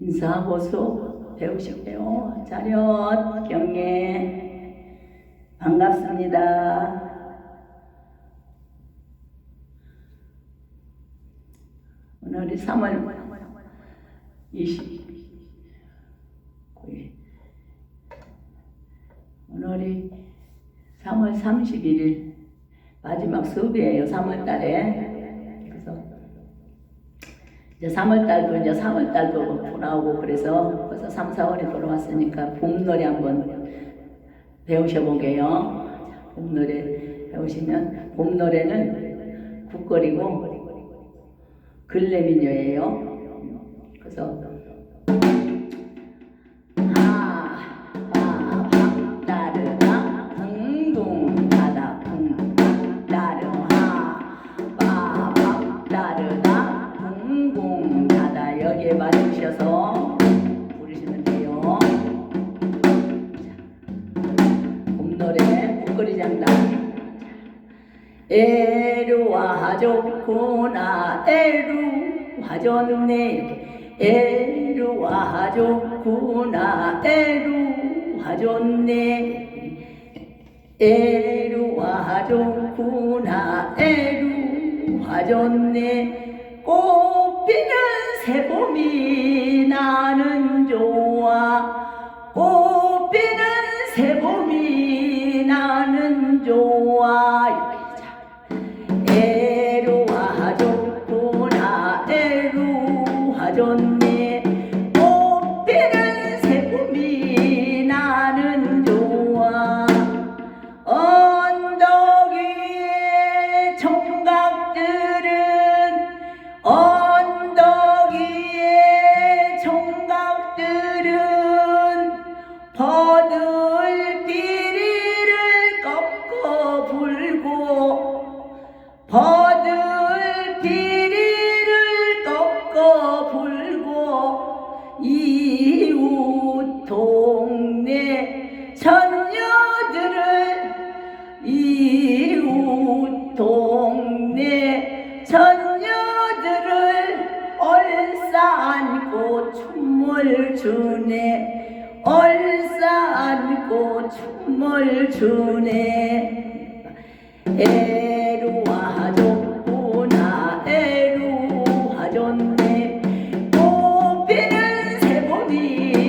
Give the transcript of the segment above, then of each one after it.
인사보수 배우셨고요. 자렷 경례 반갑습니다. 오늘이 3월 29일 오늘이 3월 31일 마지막 수업이에요. 3월 달에 이제 3월달도 이제 3월달도 나오고 그래서 벌써 3, 4월에 돌아왔으니까 봄노래 한번 배우셔보게요. 봄노래 배우시면 봄노래는 국거리고 근래미녀예요. 그래서 에루 와줬네. 이렇게. 에루 와줬구나. 에루 와줬네. 에루 와줬구나. 에루 와줬네. 꽃피는 새봄이 나는 Yeah.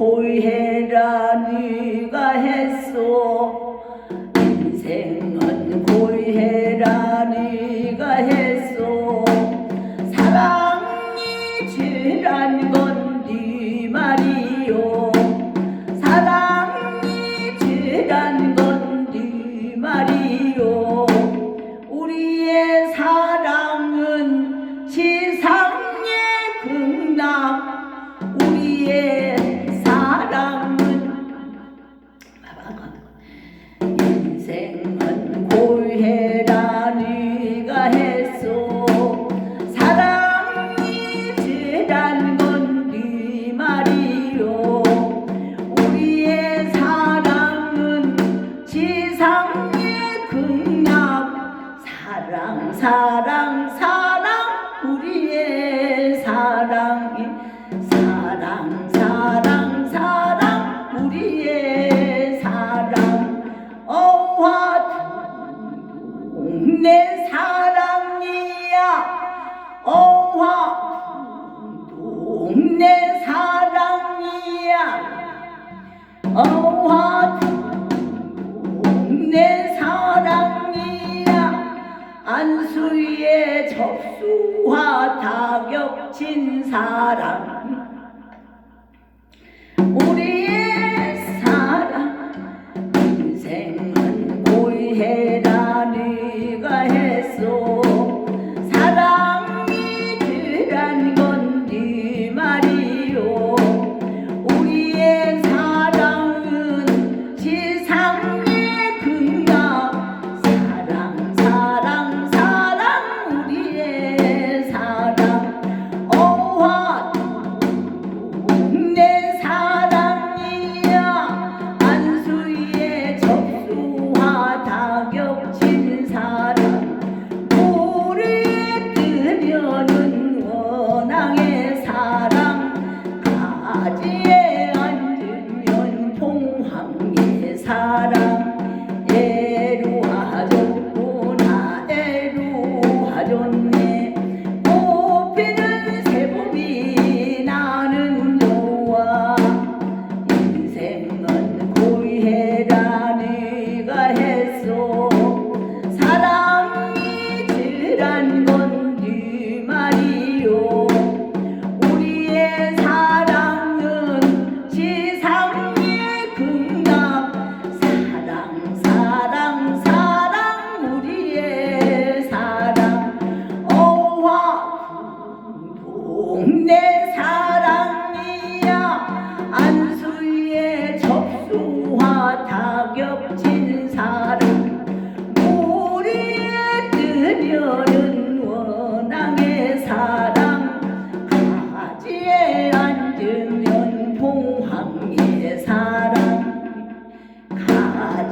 고해라 네가 했소. 인생 역진 사랑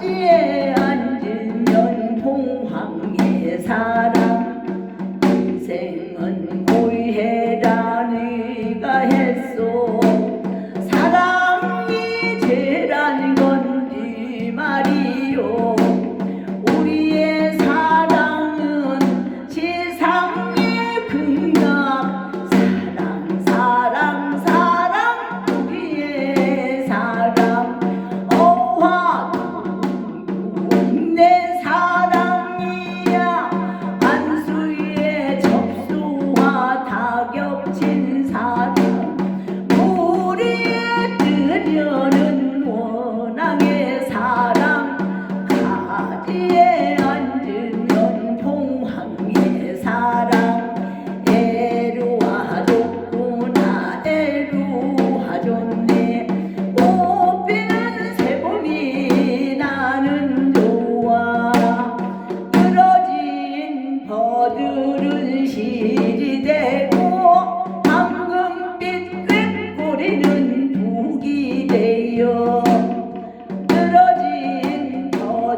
가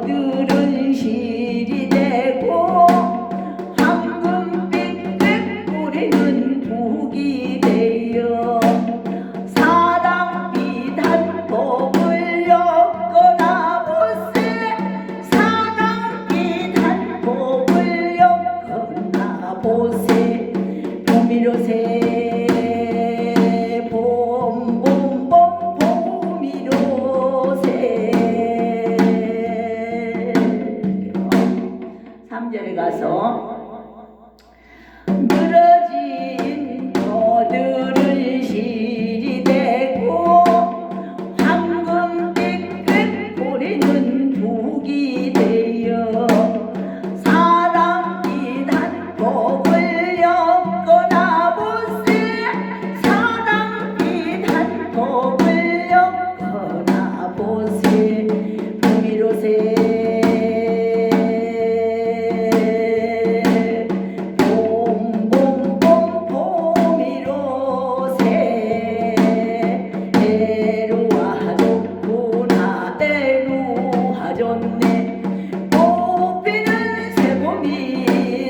버들은 실 새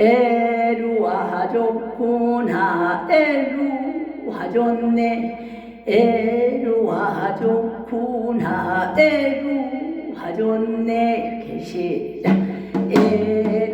에루아 좋구나. 에루아 좋네. 에루아 좋구나. 에루아 좋네. 이렇게 시작. 에루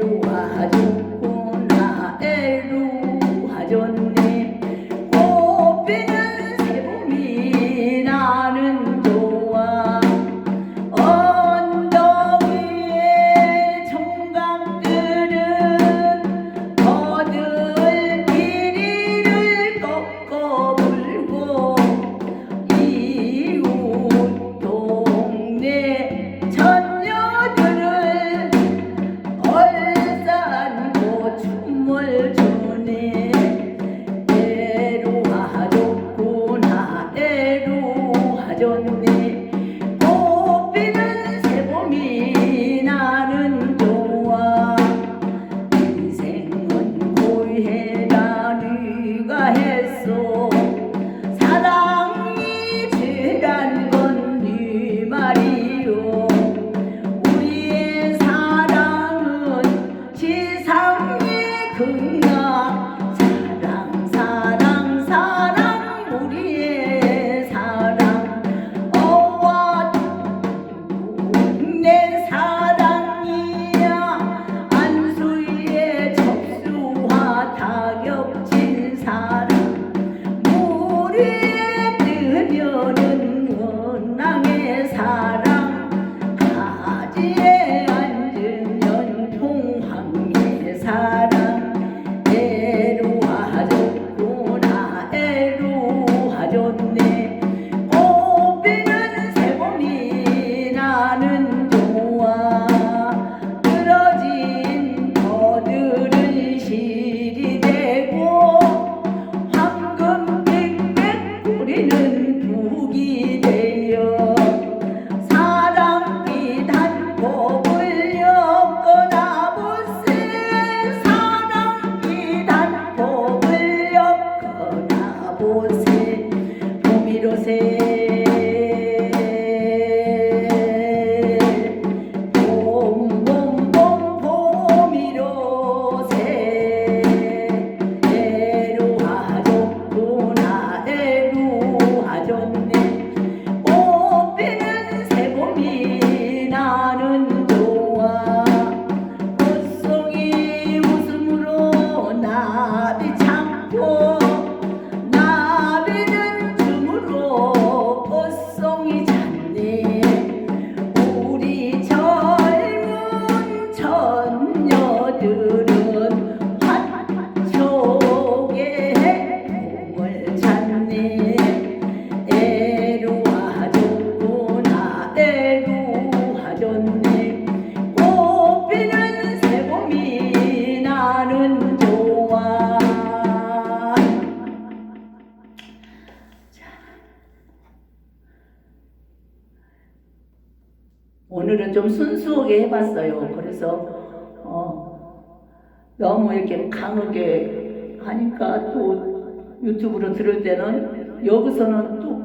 해보게 해봤어요. 그래서 어, 너무 이렇게 강하게 하니까 또 유튜브로 들을 때는 여기서는 또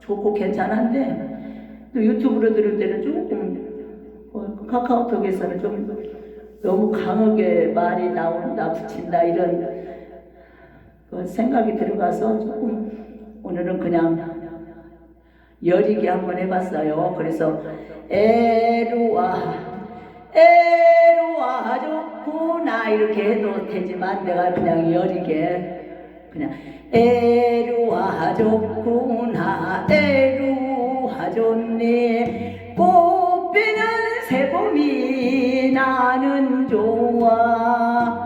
좋고 괜찮은데 또 유튜브로 들을 때는 조금 어, 카카오톡에서는 좀 너무 강하게 말이 나온다 붙인다 이런 그 생각이 들어가서 조금 오늘은 그냥 여리기 한번 해봤어요. 그래서 에루와 에루와 좋구나. 이렇게 해도 되지만 내가 그냥 여리게 그냥 에루와 좋구나. 에루와 좋네. 꽃피는 새봄이 나는 좋아.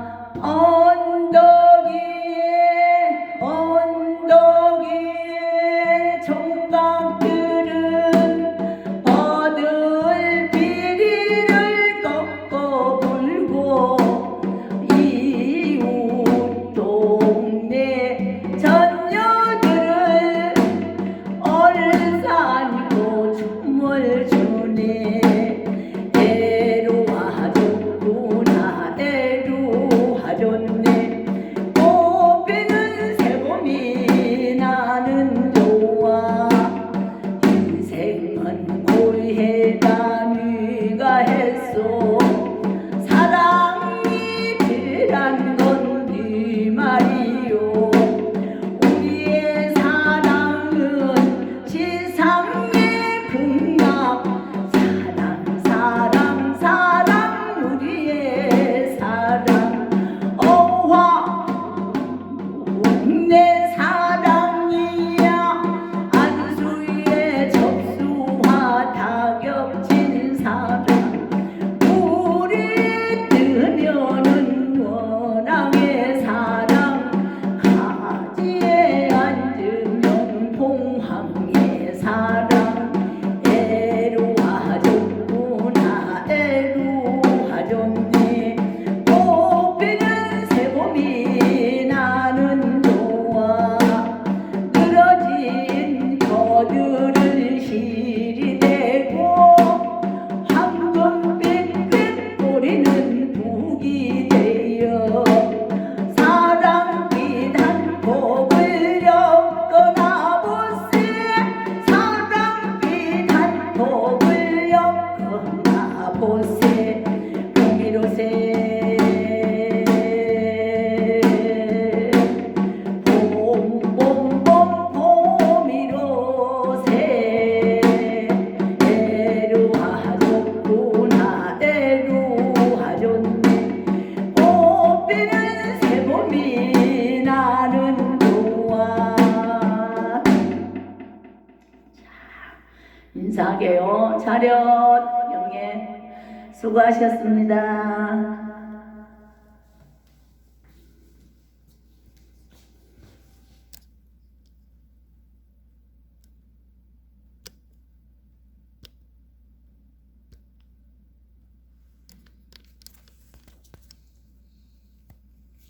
수고하셨습니다.